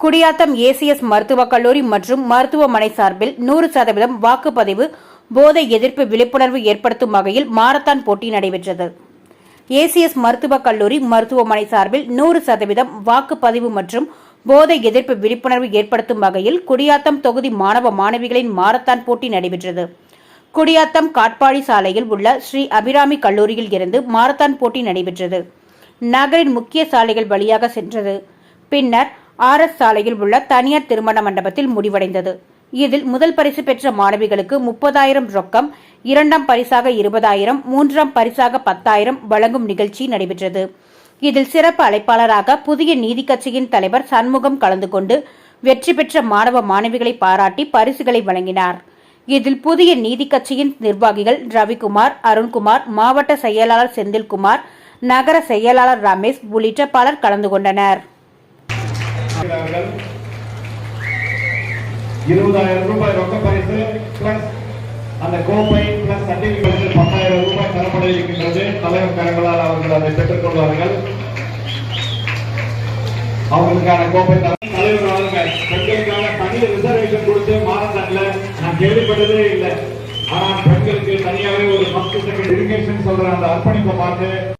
Gudiyatham ACS மருத்துவக் கல்லூரி மற்றும் மருத்துவமனை சார்பில் நூறு சதவீதம் வாக்குப்பதிவு போதை எதிர்ப்பு விழிப்புணர்வு ஏற்படுத்தும் வகையில் மாரத்தான் போட்டி நடைபெற்றது. ஏசிஎஸ் மருத்துவக் கல்லூரி மருத்துவமனை சார்பில் நூறு சதவீதம் வாக்குப்பதிவு மற்றும் போதை எதிர்ப்பு விழிப்புணர்வு ஏற்படுத்தும் வகையில் குடியாத்தம் தொகுதி மாணவ மாணவிகளின் மாரத்தான் போட்டி நடைபெற்றது. குடியாத்தம் காட்பாடி சாலையில் உள்ள ஸ்ரீ அபிராமி கல்லூரியில் இருந்து மாரத்தான் போட்டி நடைபெற்றது. நகரின் முக்கிய சாலைகள் வழியாக சென்றது. பின்னர் ஆர் எஸ் சாலையில் உள்ள தனியார் திருமண மண்டபத்தில் முடிவடைந்தது. இதில் முதல் பரிசு பெற்ற மாணவிகளுக்கு முப்பதாயிரம் ரொக்கம் இரண்டாம் பரிசாக இருபதாயிரம் மூன்றாம் பரிசாக பத்தாயிரம் வழங்கும் நிகழ்ச்சி நடைபெற்றது. இதில் சிறப்பு அழைப்பாளராக புதிய நீதி கட்சியின் தலைவர் சண்முகம் கலந்து கொண்டு வெற்றி பெற்ற மாணவ மாணவிகளை பாராட்டி பரிசுகளை வழங்கினார். இதில் புதிய நீதி கட்சியின் நிர்வாகிகள் ரவிக்குமார் அருண்குமார் மாவட்ட செயலாளர் செந்தில்குமார் நகர செயலாளர் ரமேஷ் உள்ளிட்ட பலர் கலந்து கொண்டனர். இருபதாயிரம் ரூபாய் ரொக்க பரிசு பிளஸ் அந்த கோப்பை பிளஸ் சர்டிபிகேட் பத்தாயிரம் ரூபாய் தரப்பட இருக்கின்றது. தலைவர் கரங்களால் அவர்கள் அதை பெற்றுக் கொள்வார்கள். அவங்களுக்கான கோப்பை தலைவர் பெண்களுக்கான தனி ரிசர்வேஷன் கொடுத்து மாரத்தான்ல நான் கேள்விப்பட்டதே இல்லை. ஆனா பெண்களுக்கு தனியாகவே ஒரு பத்து செகண்ட் சொல்ற அந்த அர்ப்பணிப்பை பார்த்து